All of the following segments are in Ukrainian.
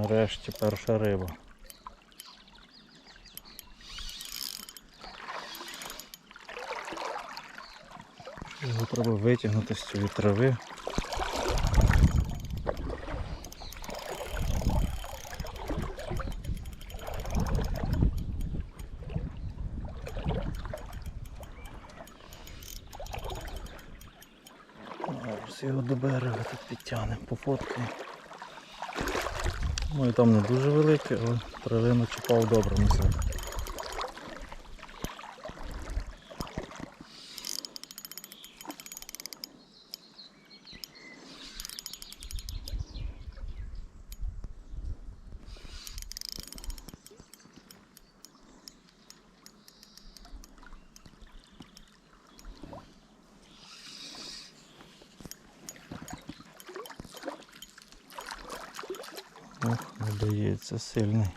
Нарешті перша риба. Його треба витягнути з цієї трави. Зараз його до берега тут підтягнемо, пофоткаємо. Ну і там не дуже великий, але травину чіпав добре на себе. Ох, не дається сильний.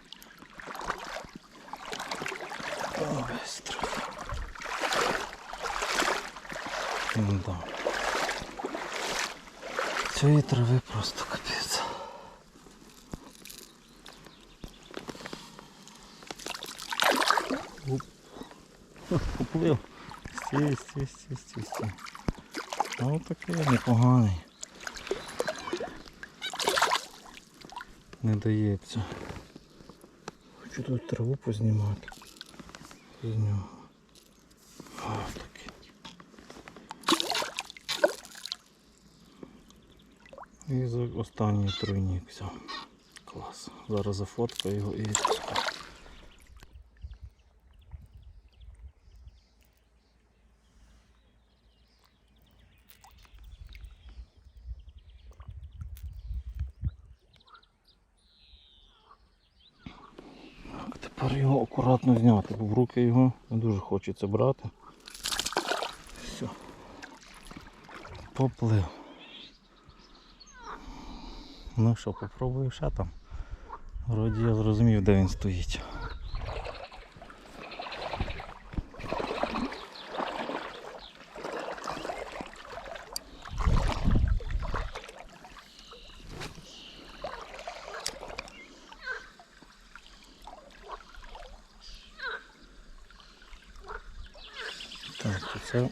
О, бистро. Да. Цієї трави просто капець. Поплив. Стій, стій, стій, стій, стій. Ну такий непоганий. Не дається. Хочу тут траву познімати. З нього. І за останній тройник. Все. Клас. Зараз зафоткаю його і відпускаю. Так, тепер його акуратно зняти, бо в руки його не дуже хочеться брати. Все. Поплив. Ну що, попробую ще там. Вроді я зрозумів, де він стоїть. Так, це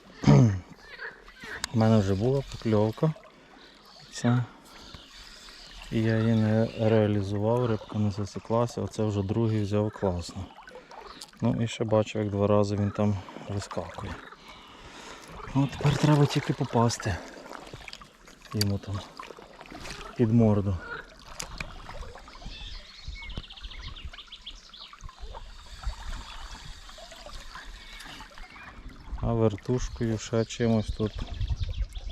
в мене вже була покльовка. Ця. І я її не реалізував, рибка не засіклася, оце вже другий взяв класно. Ну і ще бачу, як два рази він там вискакує. Ну тепер треба тільки попасти йому там під морду. А вертушкою ще чимось тут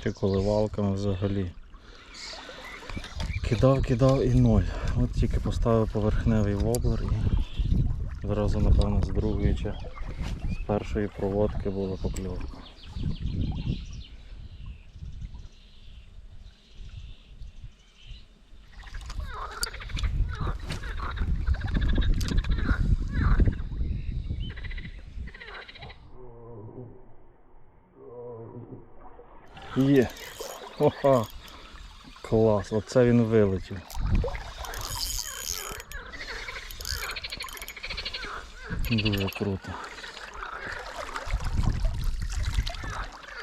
чи коливалками взагалі. Кидав, кидав і ноль. От тільки поставив поверхневий воблер і зразу напевно з другої чи з першої проводки була покльовка. Є. Ха-ха. Клас, оце він вилетів. Дуже круто.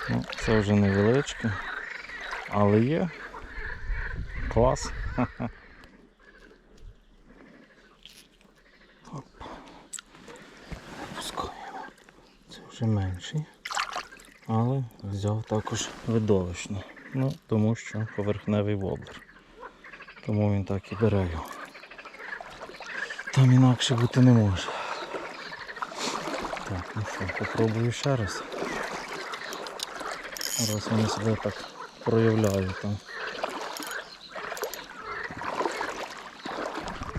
Ну, це вже невеличке, але є. Клас. Ха-ха. Оп. Пускаємо. Це вже менший. Але взяв також видовищно. Ну, тому що поверхневий воблер. Тому він так і бере його. Там інакше бути не може. Так, ну що, попробую ще раз. Раз вони себе так проявляють там.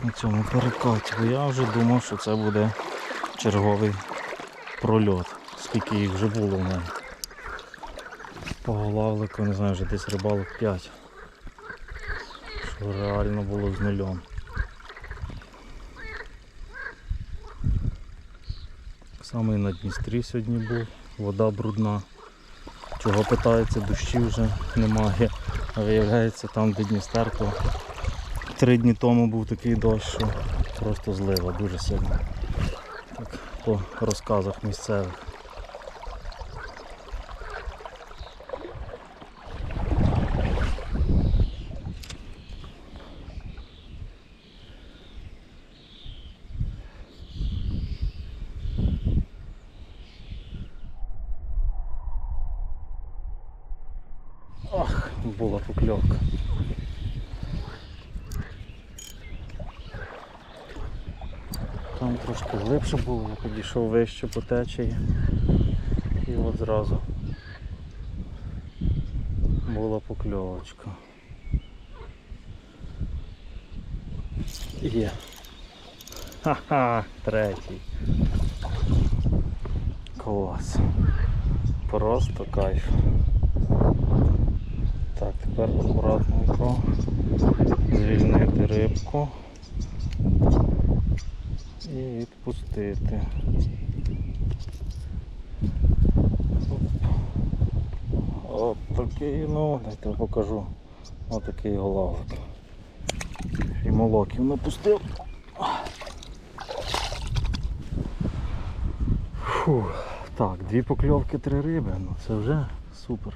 На цьому перекаті. Бо я вже думав, що це буде черговий прольот. Скільки їх вже було в мене. По головлику, не знаю, вже десь рибалок 5. Що реально було з нульом. Саме на Дністрі сьогодні був, вода брудна. Чого питається, дощі вже немає. А виявляється там де Дністер, то три дні тому був такий дощ, що просто злива дуже сильно. Так, по розказах місцевих. Ох, була покльовка. Там трошки глибше було, я підійшов вище по течії. І от зразу була покльовочка. Є. Ха-ха, третій. Клас. Просто кайф. Так, тепер акуратненько звільнити рибку і відпустити. От такий, ну, дайте покажу. Ось такий голавик. І молоків напустив. Фу. Так, дві покльовки, три риби, ну це вже супер.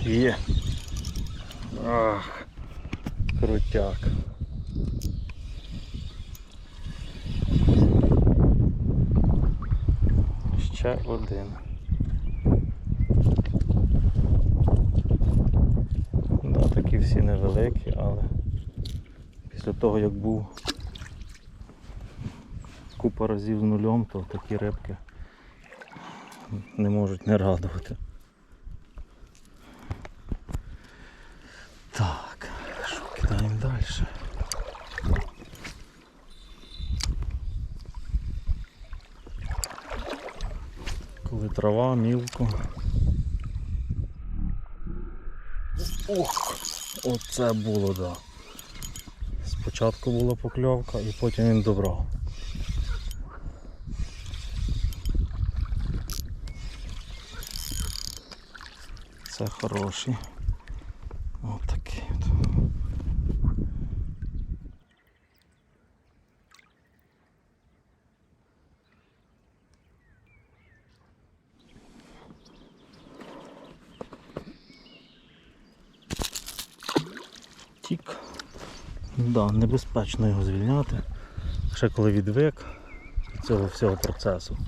Є. Ах, крутяк. Ще один. Да, такі всі невеликі, але після того як був купа разів з нульом, то такі рибки не можуть не радувати. Так, що кидаємо далі? Коли трава, мілко. Ох, оце було, да. Спочатку була покльовка і потім він добрав. Це хороший. Ось такий от. Тік. Да, небезпечно його звільняти. Ще коли відвик від цього всього процесу.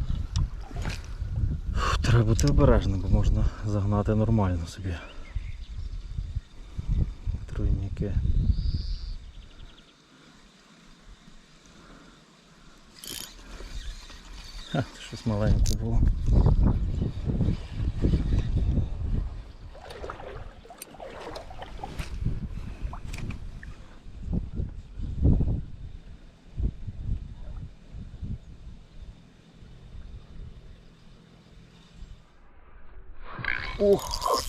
Фу, Треба бути обережним, бо можна загнати нормально собі. Тройники. Ха, щось маленьке було. Ух!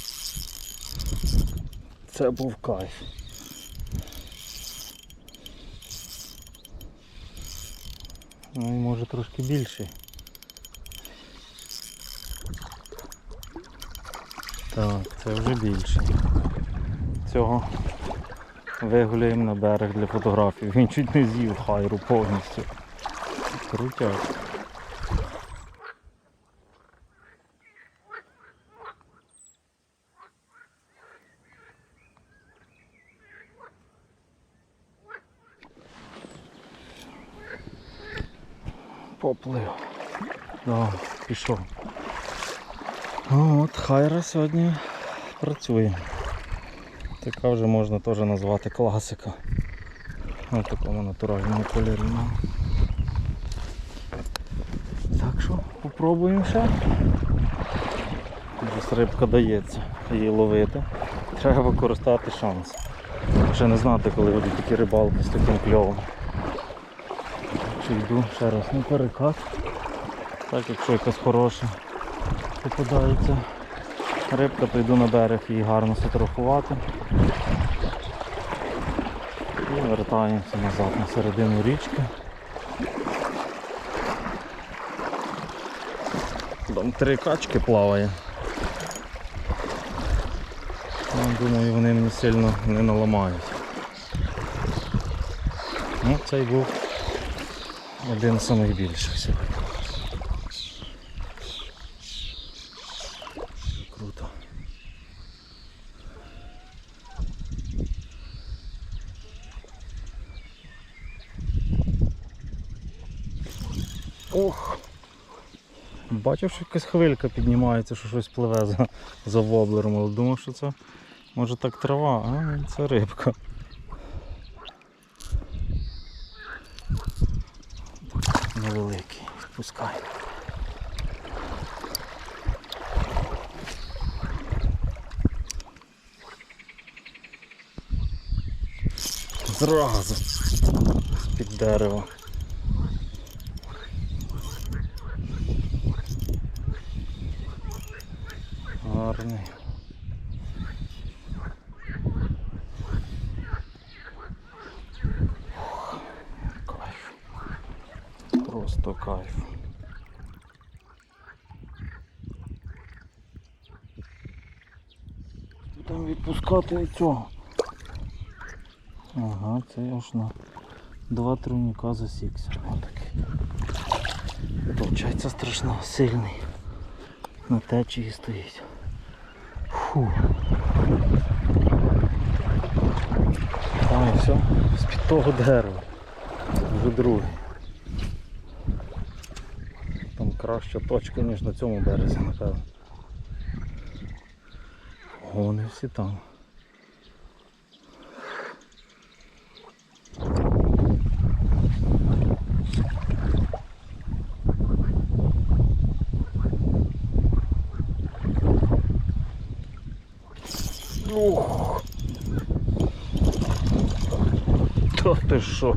Це був кайф. Ну і може трошки більший. Так, це вже більший. Цього вигуляємо на берег для фотографій. Він чуть не з'їв хайру повністю. Крутяк. Поплив. Да, пішов. Ну, От хайра сьогодні працює. Така вже можна теж назвати класика. Ось такому натуральному кольорі. Так що попробуємо ще. Же рибка дається її ловити. Треба використати шанс. Ще не знати, коли будуть такі рибалки з таким кльовом. Чи йду ще раз на перекат. Так, якщо якась хороша попадається рибка, то йду на берег її гарно сфотографувати. Вертаємося назад на середину річки. Там три качки плаває. Ну, думаю, вони мені сильно не наламають. Ну, цей був один з найбільших сьогодні. Круто. Ох! Бачив, що якась хвилька піднімається, що щось пливе за, за воблером, але думав, що це може так трава, а це рибка. Так, невеликий, відпускай. Зразу з-під. Гарний. Кайф. Просто кайф. Там відпускати цього. Ага, це я ж на два труника засікся. Отакий. Получається страшно сильний. На течії стоїть. Фу. А, все, з-під того дерева. Вже другий. Там краща точка, ніж на цьому березі, напевно. Вони всі там. Ух. Та ти що?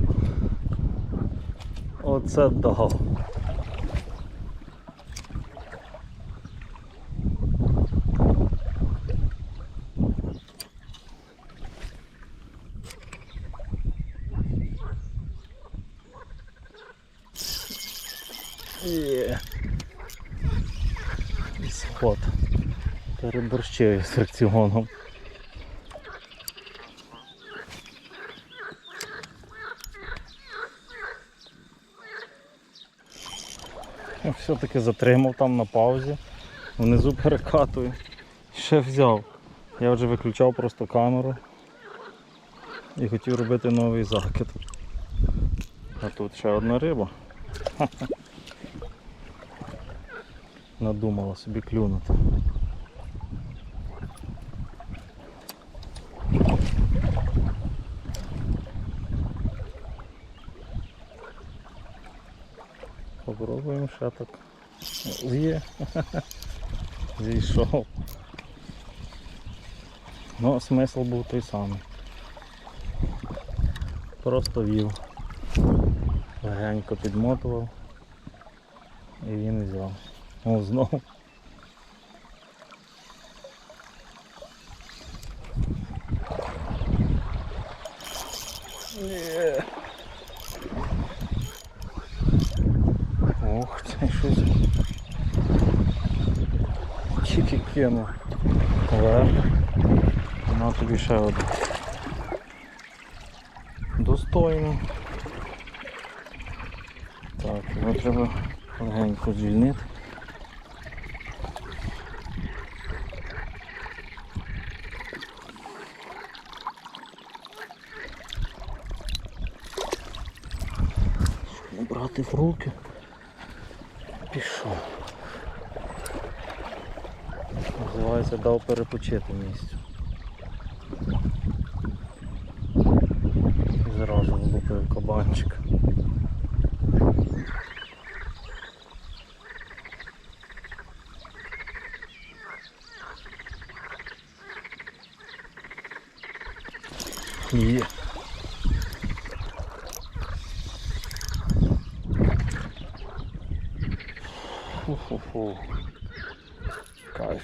Оце дав. Сход. Переборщив з фрикціоном. Все-таки затримав там на паузі. Внизу перекатую. Ще взяв. Я вже виключав просто камеру і хотів робити новий закид. А тут ще одна риба. Надумала собі клюнути. Попробуємо ще так. Є. Зійшов. Ну, смисл був той самий. Просто вів. Легенько підмотував і він взяв. О, знову. Є. Ох, це щось. Тільки кинув. Вверх. На тобі ще один. Достойно. Так, його треба легенько звільнити. Брати в руки. Пішов. Називається дав перепочити місцю. І зразу влупив кабанчик. Є. Фу-фу-фу. Кайф.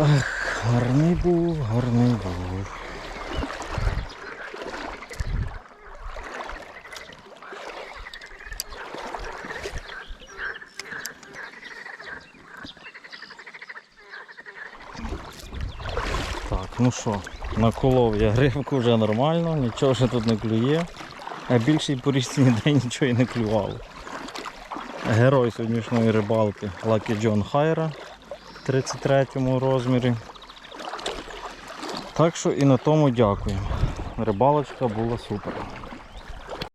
Ах, гарний був, гарний був. Так, ну що, наколов я рибку вже нормально, нічого вже тут не клює. А більшій по річці ніде нічого і не клювало. Герой сьогоднішньої рибалки Лакі Джон Хайра в 33 розмірі. Так що і на тому дякую. Рибалочка була супер.